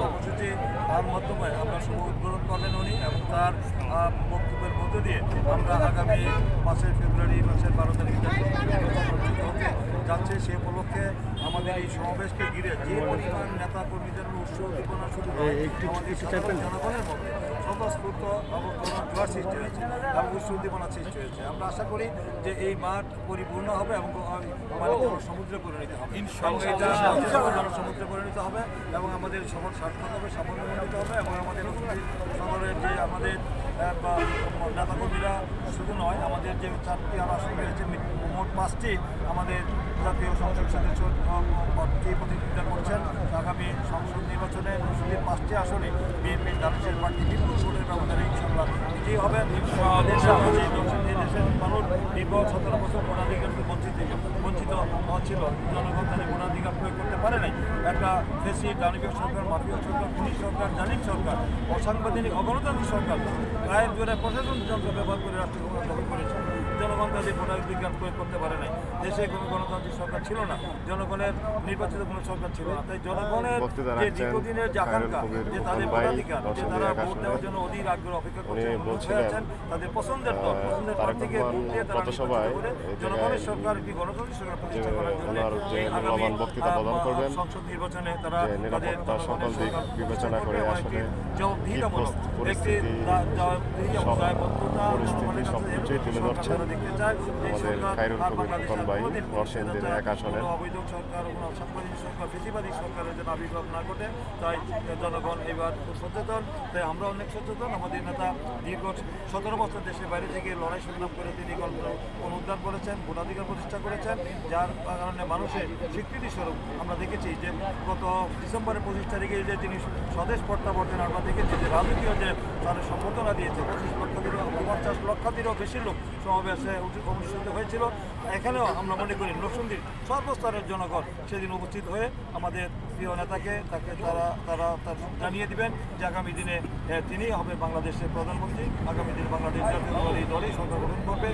কর্মসূচি তার মাধ্যমে আমরা শুভ উদ্বোধন করলেন এবং তার বক্তব্যের মধ্য দিয়ে আমরা আগামী মাসের ফেব্রুয়ারি মাসের বারো তারিখ হতে যাচ্ছে সে উপলক্ষে আমাদের এই সমাবেশকে ঘিরে যে পরিমাণ নেতা কর্মীদের উৎস উদ্দীপনা শুরু হয় আমাদের জনগণের মধ্যে স্বতঃস্ফূর্ত জোয়ার সৃষ্টি হয়েছে এবং উৎসুদ্দীপনা সৃষ্টি হয়েছে আমরা আশা করি যে এই মাঠ পরিপূর্ণ হবে এবং মানে সমুদ্রে পরিণত হবে সমুদ্রে পরিণত হবে এবং আমাদের সফল সার্থক হবে সাফল্যমণ্ডিত হবে এবং আমাদের শহরের যে আমাদের নেতাকর্মীরা শুধু নয় আমাদের যে চারটি আর আসন রয়েছে মোট পাঁচটি আমাদের জাতীয় সংসদ সদস্য প্রতিযোগিতা করছেন আগামী সংসদ নির্বাচনে মুসলিম পাঁচটি আসনে বিএনপি জাতীয় পার্টি বিপুল ভোটের ব্যবধানে ইনশাল্লাহ বিজয়ী হবেন দেশের মানুষ দীর্ঘ সতেরো বছর ভোটাধিকার বঞ্চিত বঞ্চিত হচ্ছিল। জনগণ তাদের ভোটাধিকার প্রয়োগ করতে পারে নাই। একটা ফেসি দানবীয় সরকার, মাফিয়া সরকার, পুলিশ সরকার, জালিম সরকার, অসাংবিধানিক অগণতান্ত্রিক সরকার গায়ের জোরে প্রশাসন যন্ত্র ব্যবহার করে রাষ্ট্র দখল করেছে। জনগণ তাদের ভোটাধিকার প্রয়োগ করতে পারে নাই। দেশে কোনো গণতান্ত্রিক সরকার ছিল না জনগণের নির্বাচিত কোনো সরকার ছিল না তাই জনগণের যে দীর্ঘদিনের যে আকাঙ্ক্ষা যে তাদের ভোটাধিকার যে তারা ভোট দেওয়ার জন্য অধীর আগ্রহ অপেক্ষা করছেন আছেন তাদের পছন্দের দল পছন্দের তারেক প্রার্থীকে ভোট দিয়ে তারা নির্বাচিত করে জনগণের সরকার একটি গণতান্ত্রিক সরকার প্রতিষ্ঠা করার জন্য আগামী, সংসদ নির্বাচনে তারা যে নিরাপত্তা সকল দিক বিবেচনা করে আসলে জবাবদিহিতামূলক একটি পরিস্থিতি, দা- জবাবদিহি এবং সব দায়বদ্ধতা জনগণের কাছে সবকিছুই তুলে সরকার ধরছেন। তারা দেখতে চায় এই সরকার খায়রুল নরসিংদীর কোনো এক আসনের। অবৈধ সরকার অসাংবিধানিক সরকার ফেসিবাদী সরকারের যেন আবির্ভাব না ঘটে তাই জনগণ এবার সচেতন তাই আমরা অনেক সচেতন আমাদের নেতা দীর্ঘ সতেরো বছর দেশের বাইরে থেকে লড়াই সংগ্রাম করে তিনি গল্প অনুদ্ধার করেছেন ভোটাধিকার প্রতিষ্ঠা করেছেন যার কারণে মানুষের স্বীকৃতি স্বরূপ আমরা দেখেছি যে গত ডিসেম্বরের পঁচিশ তারিখে যে তিনি স্বদেশ প্রত্যাবর্তন আমরা দেখেছি যে রাজকীয় যে তার সম্বোধনা দিয়েছে পঁচিশ লক্ষাধিরও পঞ্চাশ লক্ষাধিরও বেশি লোক সমাবেশে অনুষ্ঠিত হয়েছিল। এখানেও আমরা মনে করি লোকসন্ধির সর্বস্তরের জনগণ সেদিন উপস্থিত হয়ে আমাদের প্রিয় নেতাকে তাকে তারা তারা তার জানিয়ে দিবেন যে আগামী দিনে তিনি হবে বাংলাদেশের প্রধানমন্ত্রী, আগামী দিনে বাংলাদেশ জাতীয় দল দলই সরকার গঠন করবে।